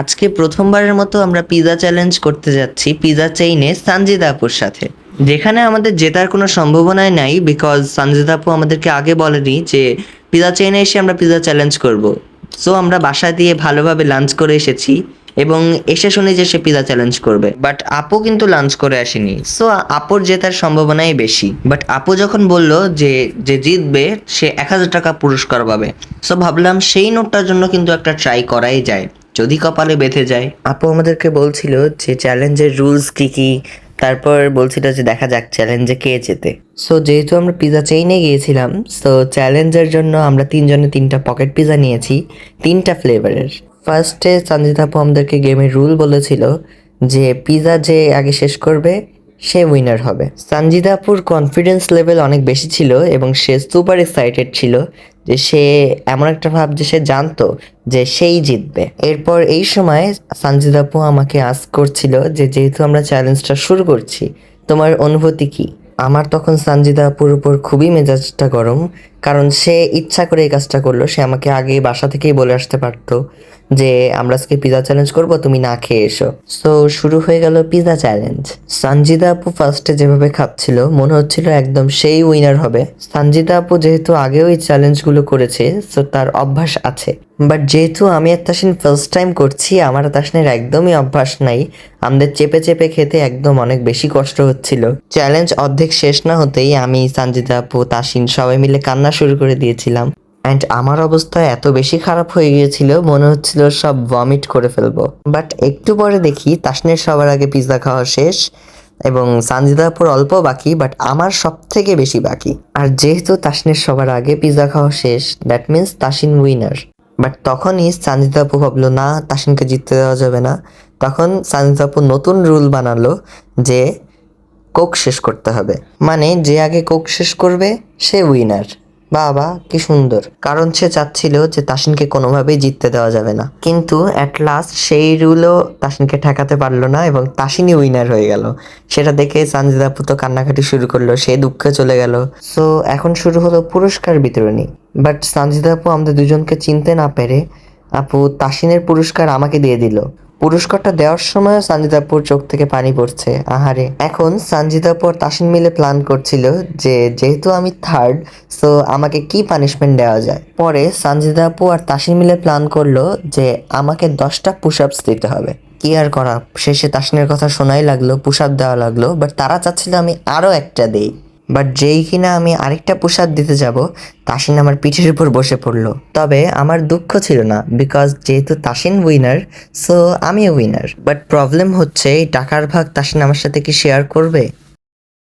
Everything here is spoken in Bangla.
আজকে প্রথমবারের মতো আমরা পিজা চ্যালেঞ্জ করতে যাচ্ছি পিজা চেইনে সানজিদা আপুর সাথে। যেখানে আমাদের জেতার কোনো সম্ভাবনাই নাই বিকজ সানজিদা আপু আমাদেরকে আগে বলেনি যে পিজা চেইনে এসে আমরা পিজা চ্যালেঞ্জ করব। সো আমরা বাসা দিয়ে ভালোভাবে লাঞ্চ করে এসেছি এবং এসে শুনি যে সে পিজা চ্যালেঞ্জ করবে। বাট আপু কিন্তু লাঞ্চ করে আসেনি। সো আপুর জেতার সম্ভাবনাই বেশি। বাট আপু যখন বলল যে যে জিতবে, সে এক হাজার টাকা পুরস্কার পাবে। সো ভাবলাম সেই নোটটার জন্য কিন্তু একটা ট্রাই করাই যায়। যদি কপালে বেঁধে যায়। আপু আমাদেরকে বলছিল যে চ্যালেঞ্জের রুলস কি কি? তারপর বলছিল যে দেখা যাক চ্যালেঞ্জে কে জেতে। সো যেহেতু আমরা পিজা চেইনে গিয়েছিলাম সো চ্যালেঞ্জের জন্য আমরা তিনজনে তিনটা পকেট পিজা নিয়েছি, তিনটা ফ্লেভারের ফার্স্টে সঞ্জিত আপু আমাদেরকে গেমের রুল বলেছিল যে পিজা যে আগে শেষ করবে, সে উইনার হবে। সঞ্জিদা আপুর কনফিডেন্স লেভেল অনেক বেশি ছিল এবং সে সুপার এক্সাইটেড ছিল যে সে এমন একটা ভাব যে সে জানতো যে সেই জিতবে। এরপর এই সময় সানজিদ আপু আমাকে আজ করছিল যে যেহেতু আমরা চ্যালেঞ্জটা শুরু করছি, তোমার অনুভূতি কি? আমার তখন সানজিদা আপুর উপর খুবই মেজাজটা গরম কারণ সে ইচ্ছা করে এই কাজটা করল, সে আমাকে আগে বাসা থেকেই বলে আসতে পারতো যে, আমরা আজকে পিজা চ্যালেঞ্জ করব, তুমি না খেয়ে এসো। সো শুরু হয়ে গেল পিজা চ্যালেঞ্জ সঞ্জিদা আপু ফার্স্টে যেভাবে খাচ্ছিল, মনে হচ্ছিল একদম সেই উইনার হবে। সঞ্জিদা আপু যেহেতু আগেও এই চ্যালেঞ্জগুলো করেছে সো তার অভ্যাস আছে। বাট যেহেতু আমি আর তাসিন ফার্স্ট টাইম করছি, আমার তাসিনের একদমই অভ্যাস নাই। আমাদের চেপে চেপে খেতে একদম অনেক বেশি কষ্ট হচ্ছিল। চ্যালেঞ্জ অর্ধেক শেষ না হতেই আমি সঞ্জিদা আপু তাসিন সবাই মিলে কান্না শুরু করে দিয়েছিলাম। অ্যান্ড আমার অবস্থা এত বেশি খারাপ হয়ে গিয়েছিল, মনে হচ্ছিল সব ভমিট করে ফেলব। বাট একটু পরে দেখি তাসনের সবার আগে পিৎজা খাওয়া শেষ এবং সানজিদাপুর অল্প বাকি বাট আমার সব থেকে বেশি বাকি। আর যেহেতু তাসনের সবার আগে পিৎজা খাওয়া শেষ that means Tasin winner but তখনই সানজিদাপু ভাবলো, না, তাসিনকে জিততে দেওয়া যাবে না। তখন সানজিদাপু নতুন রুল বানালো যে, কোক শেষ করতে হবে। মানে যে আগে কোক শেষ করবে, সে উইনার বাবা, কি সুন্দর। কারণ সে চাচ্ছিল যে তাসিনকে কোনোভাবেই জিততে দেওয়া যাবে না। কিন্তু অ্যাট লাস্ট সেই রুলও তাসিনকে ঠেকাতে পারল না এবং তাসিনই উইনার হয়ে গেল। সেটা দেখে সানজিদা তো কান্নাকাটি শুরু করল, সে দুঃখে চলে গেল। সো এখন শুরু হলো পুরস্কার বিতরণী। বাট সানজিদা আপু আমাদের দুজনকে চিনতে না পেরে আপু তাসিনের পুরস্কার আমাকে দিয়ে দিল। পুরস্কারটা দেওয়ার সময় সঞ্জিতাপুর চোখ থেকে পানি পড়ছে। আহারে, এখন সঞ্জিতাপুর তাসিন মিলে প্ল্যান করছিল যে যেহেতু আমি থার্ড সো আমাকে কি পানিশমেন্ট দেওয়া যায়? পরে সঞ্জিতাপু আর তাসিন মিলে প্ল্যান করল যে আমাকে দশটা পুশ আপস দিতে হবে। কি আর করা? শেষে তাসিনের কথা শোনাই লাগল পুশ আপ দেওয়া লাগল বাট তারা চাচ্ছিল আমি আরও একটা দেই। বাট যেই কিনা আমি আরেকটা পোশাক দিতে যাব, তাসিন আমার পিঠের উপর বসে পড়ল। তবে আমার দুঃখ ছিল না বিকজ যেহেতু তাসিন উইনার সো আমি উইনার বাট প্রবলেম হচ্ছে, এই টাকার ভাগ তাসিন আমার সাথে কি শেয়ার করবে?